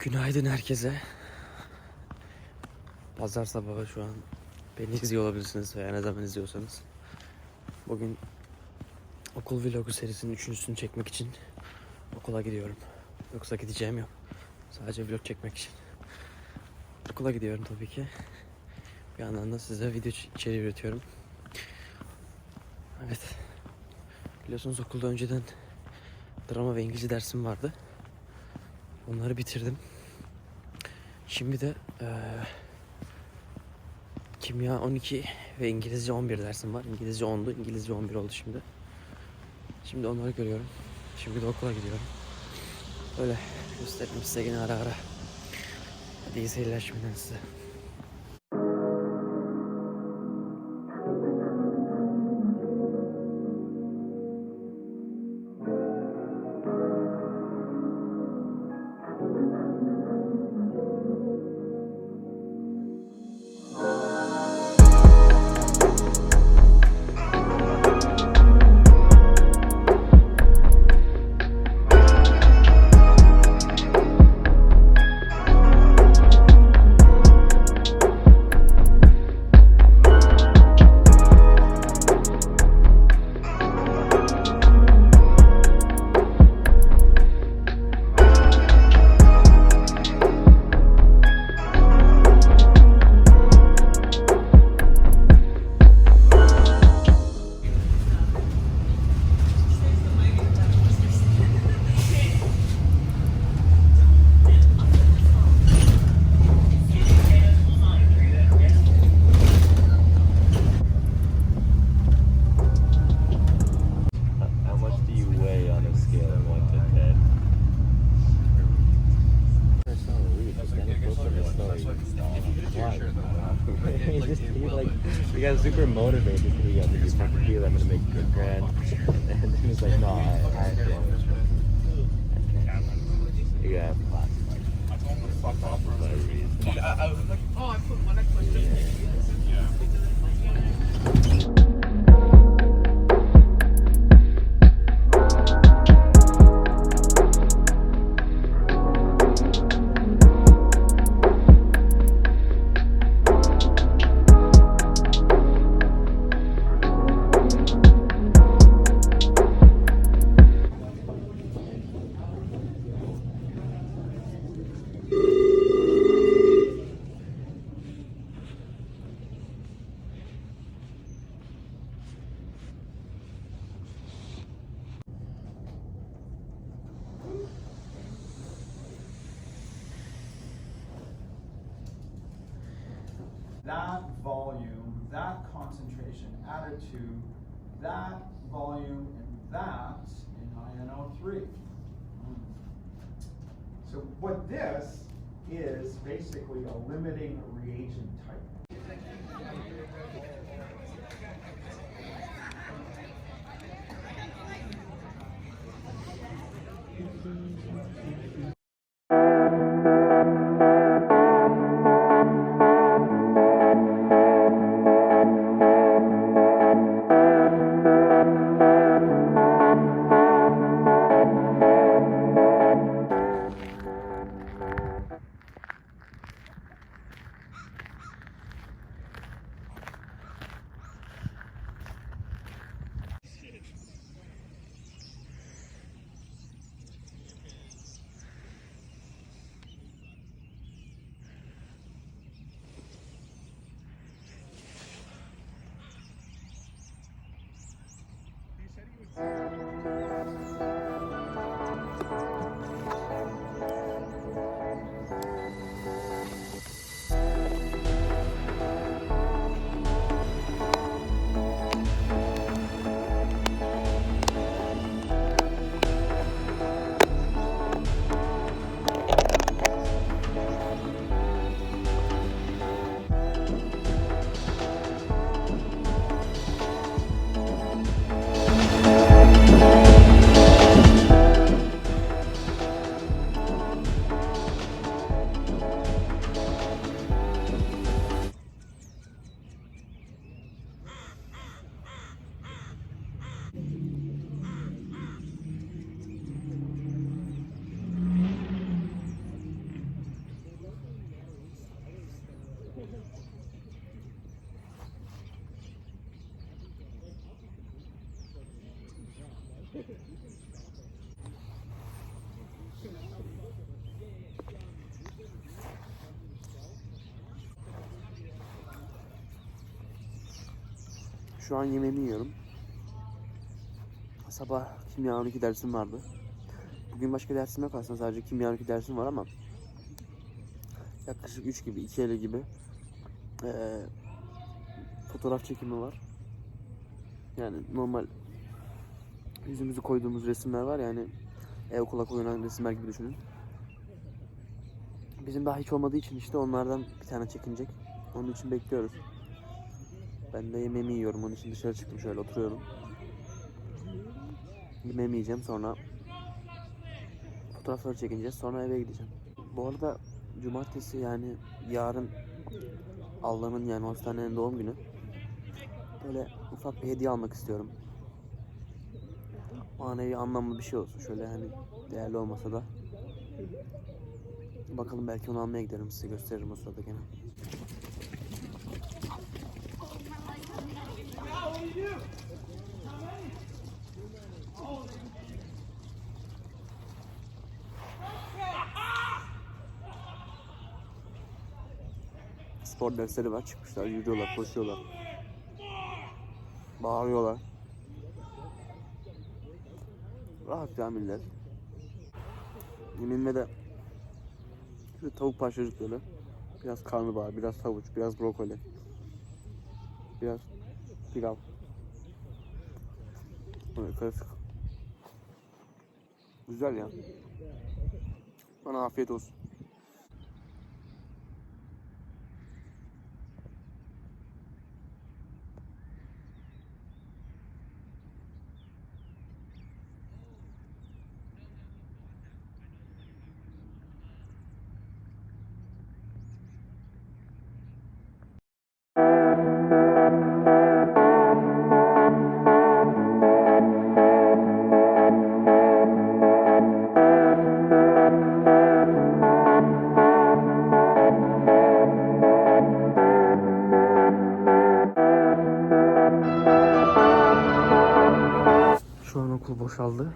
Günaydın herkese. Pazar sabahı şu an beni izliyor olabilirsiniz veya ne zaman izliyorsanız. Bugün okul vlogu serisinin üçüncüsünü çekmek için okula gidiyorum. Yoksa gideceğim yok. Sadece vlog çekmek için. Okula gidiyorum tabii ki. Bir yandan da size video içeriği üretiyorum. Evet. Biliyorsunuz okulda önceden drama ve İngilizce dersim vardı. Onları bitirdim. Şimdi de eee, kimya 12 ve İngilizce 11 dersim var. İngilizce 10'du, İngilizce 11 oldu şimdi. Şimdi onları görüyorum. Şimdi de okula gidiyorum. Öyle gösteririm size yine ara ara. Hadi iyi seyirler şimdiden size. he's just, he, like, he got super motivated because he got the super deal. I'm gonna make good grand, and he was like, no, I, I have to. Yeah. Fuck off for a reason. I was like, oh, I put one extra. Volume, that concentration added to that volume and that in INO3. So what this is basically a limiting reagent type. Şu an yemeğimi yiyorum. Sabah kimya 12 dersim vardı. Bugün başka dersim yok aslında sadece kimya 12 dersim var ama yaklaşık 3 gibi 2 gibi eee, fotoğraf çekimi var. Yani normal yüzümüzü koyduğumuz resimler var yani e-okula koyulan resimler gibi düşünün. Bizim daha hiç olmadığı için işte onlardan bir tane çekinecek. Onun için bekliyoruz. Ben de yemeğimi yiyorum. Onun için dışarı çıktım şöyle oturuyorum. Yemeğimi yiyeceğim sonra fotoğrafları çekineceğiz. Sonra eve gideceğim. Bu arada cumartesi yani yarın Allah'ın yani hastanenin doğum günü. Böyle ufak bir hediye almak istiyorum. Manevi anlamlı bir şey olsun. Şöyle hani değerli olmasa da. Bakalım belki onu almaya giderim size gösteririm o sırada gene. Spor dersleri var çıkmışlar yürüyorlar koşuyorlar. Bağırıyorlar. Rahat ya millet. Yeminle de Şöyle tavuk parçacıkları. Biraz karnabahar, biraz havuç, biraz brokoli. Biraz pilav. Böyle karışık. Güzel ya. Bana afiyet olsun.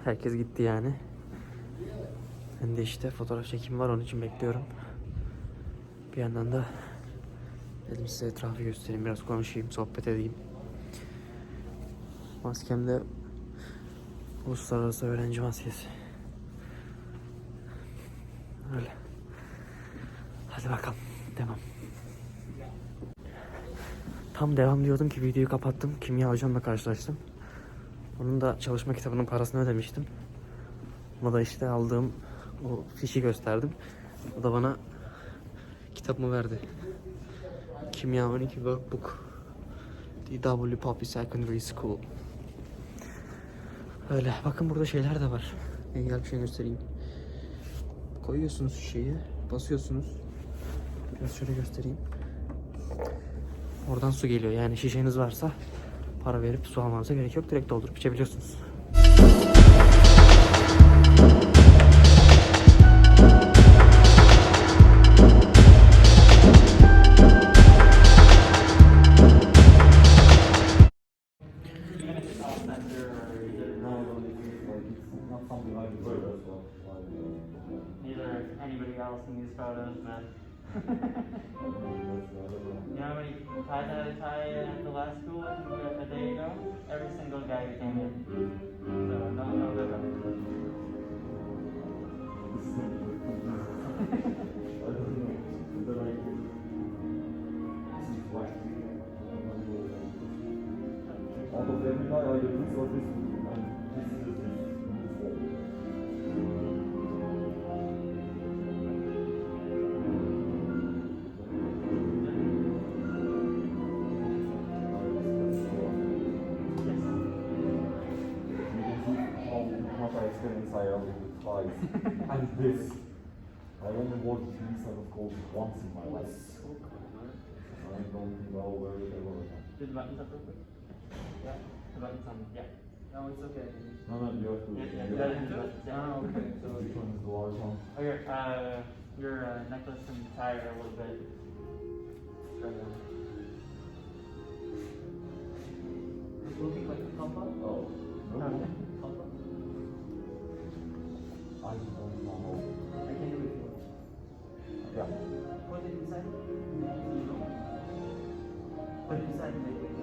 Herkes gitti yani. Ben de işte fotoğraf çekimi var onun için bekliyorum. Bir yandan da dedim size etrafı göstereyim, biraz konuşayım, sohbet edeyim. Maskem de uluslararası öğrenci maskesi. Öyle. Hadi bakalım. Devam. Tam devam diyordum ki videoyu kapattım. Kimya hocamla karşılaştım. Onun da çalışma kitabının parasını ödemiştim. Ona da işte aldığım o fişi gösterdim. O da bana kitabımı verdi. Kimya 12 Workbook. DW Poppy Secondary School. Öyle. Bakın burada şeyler de var. Ben gel bir şey göstereyim. Koyuyorsunuz şişeyi, basıyorsunuz. Biraz şöyle göstereyim. Oradan su geliyor. Yani şişeniz varsa para verip su almanıza gerek yok. Direkt doldurup içebiliyorsunuz. Neither anybody else in these photos, man. you know how many ties I had to tie at the last school and this. I only wore these set of clothes once in my life. So I don't think I'll wear it Yeah. The buttons on. Yeah. No, it's okay. No, no, you have to. Yeah, yeah, that have to- Yeah. Ah, okay. So Which one is the large one? Oh, your, uh, your uh, necklace and tie are a little bit. it's looking like a compa. Oh. No. Okay. Compa. I don't know. I can do it. Yeah. Put it inside. Put it inside and make it.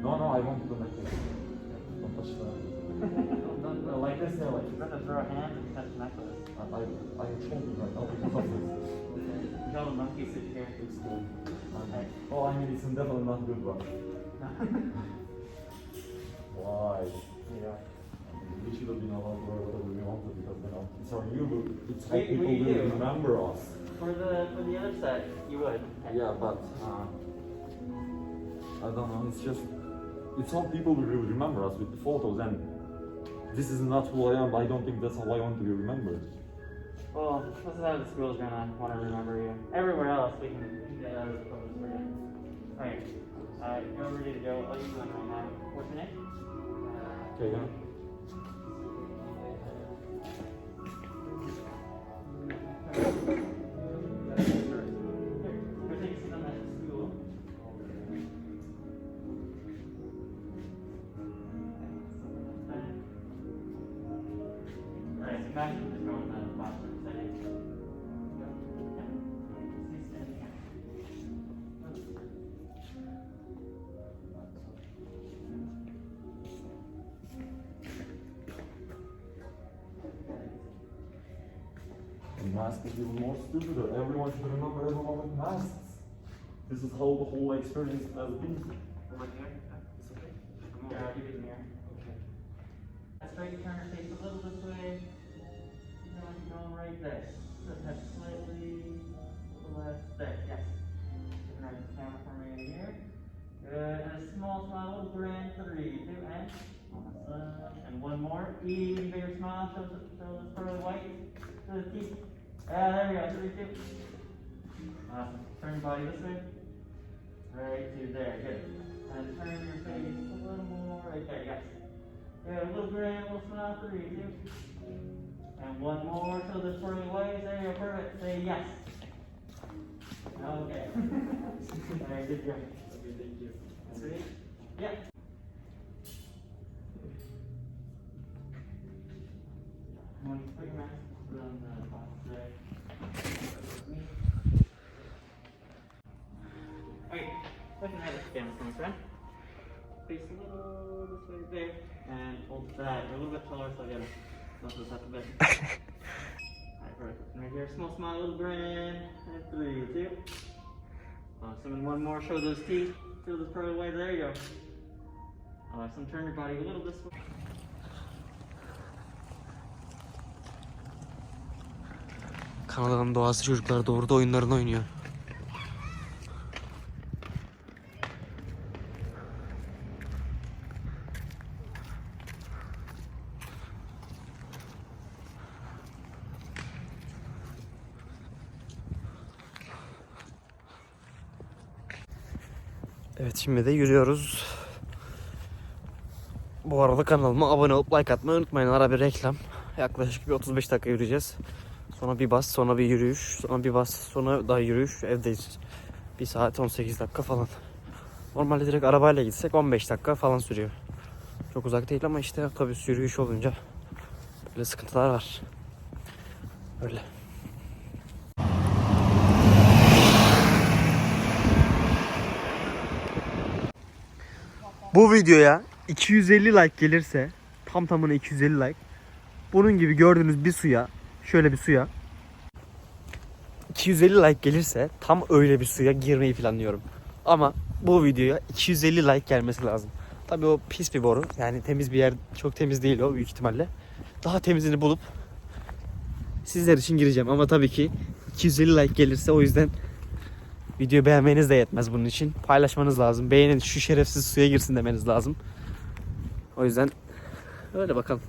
No, no, I want the necklace. Don't touch that. Don't go like this, or like, you better throw a hand and touch the necklace. I, I, I am choking right now because of this. Tell the monkey sit here. It's cool. Okay. Oh, I mean, it's definitely not good, but why? Yeah. We should have been allowed to wear whatever we wanted because you know it's our new look. It's how We- people we will do. remember us. For the for the other set, you would. Yeah, but uh, I don't know. It's just it's how people will remember us with the photos, and this is not who I am. But I don't think that's how I want to be remembered. Well, this is how the school's gonna want to remember you. Everywhere else, we can get out of the photos for you. Alright, uh, you're ready to go. What are you doing right now? What's your name? Okay, yeah. Mask is even more stupider. Everyone should remember everyone with masks. This is how the whole experience has been. Over here. It's okay. Yeah, I'll give you the mirror. Okay. That's right, turn your face a little this way. No, you're going right there. Just head slightly to the left. There, yes. Turn the camera for me in here. Good. And a small smile, little grin. Three, two, and awesome. And one more. Even bigger smile. Show the, show the pearly white. Show the teeth. Yeah, there we go. Three, two. Awesome. Turn your body this way. Right to there, good. And turn your face a little more, right there, yes. Good, a little grin, a little smile, three, two. And one more, so this pearly white, there you go, perfect, say yes. Okay. Alright, good job. Okay, thank you. Sweet? Yeah. One, put your mask on the box there. Okay, look at the from friend. Face a little this way there, and hold that. You're a little bit taller, so I gotta bump this a bit. Alright. Right here, small smile, little grin, and three, two. Awesome, and one more. Show those teeth. Uh, Feel those pearly white. There you go. Awesome. Turn your body a little this way. Kanada'nın doğası çocuklar da oyunlarını oynuyor. Evet şimdi de yürüyoruz. Bu arada kanalıma abone olup like atmayı unutmayın. Ara bir reklam. Yaklaşık bir 35 dakika yürüyeceğiz. Sonra bir bas, sonra bir yürüyüş, sonra bir bas, sonra daha yürüyüş. Evdeyiz. Bir saat 18 dakika falan. Normalde direkt arabayla gitsek 15 dakika falan sürüyor. Çok uzak değil ama işte otobüs yürüyüş olunca böyle sıkıntılar var. Öyle. Bu videoya 250 like gelirse tam tamına 250 like bunun gibi gördüğünüz bir suya şöyle bir suya 250 like gelirse tam öyle bir suya girmeyi planlıyorum. Ama bu videoya 250 like gelmesi lazım. Tabii o pis bir boru. Yani temiz bir yer çok temiz değil o büyük ihtimalle. Daha temizini bulup sizler için gireceğim. Ama tabii ki 250 like gelirse o yüzden video beğenmeniz de yetmez bunun için. Paylaşmanız lazım. Beğenin şu şerefsiz suya girsin demeniz lazım. O yüzden öyle bakalım.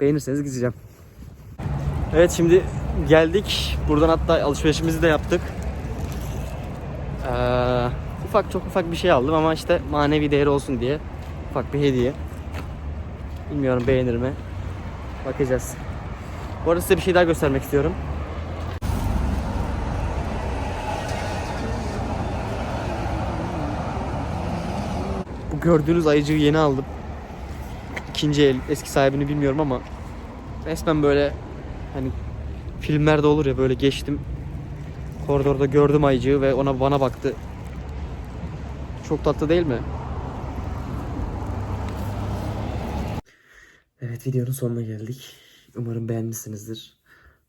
Beğenirseniz gideceğim. Evet şimdi geldik. Buradan hatta alışverişimizi de yaptık. Ee, ufak çok ufak bir şey aldım ama işte manevi değeri olsun diye ufak bir hediye. Bilmiyorum beğenir mi? Bakacağız. Bu arada size bir şey daha göstermek istiyorum. Bu gördüğünüz ayıcığı yeni aldım. İkinci el, eski sahibini bilmiyorum ama resmen böyle Hani filmlerde olur ya böyle geçtim. Koridorda gördüm ayıcığı ve ona bana baktı. Çok tatlı değil mi? Evet videonun sonuna geldik. Umarım beğenmişsinizdir.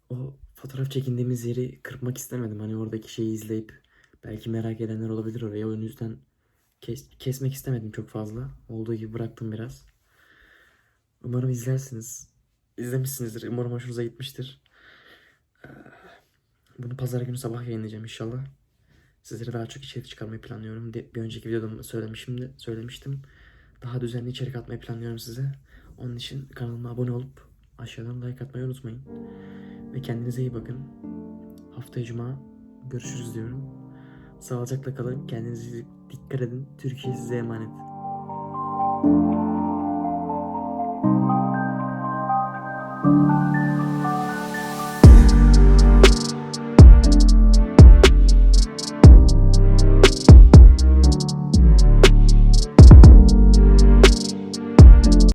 O fotoğraf çekindiğimiz yeri kırpmak istemedim. Hani oradaki şeyi izleyip belki merak edenler olabilir oraya. O yüzden kes, kesmek istemedim çok fazla. Olduğu gibi bıraktım biraz. Umarım izlersiniz. İzlemişsinizdir. Umarım hoşunuza gitmiştir. Ee, Bunu pazar günü sabah yayınlayacağım inşallah. Sizlere daha çok içerik çıkarmayı planlıyorum. Bir önceki videoda söylemişim de, söylemiştim. Daha düzenli içerik atmayı planlıyorum size. Onun için kanalıma abone olup aşağıdan like atmayı unutmayın. Ve kendinize iyi bakın. Haftaya cuma görüşürüz diyorum. Sağlıcakla kalın. Kendinize dikkat edin. Türkiye size emanet.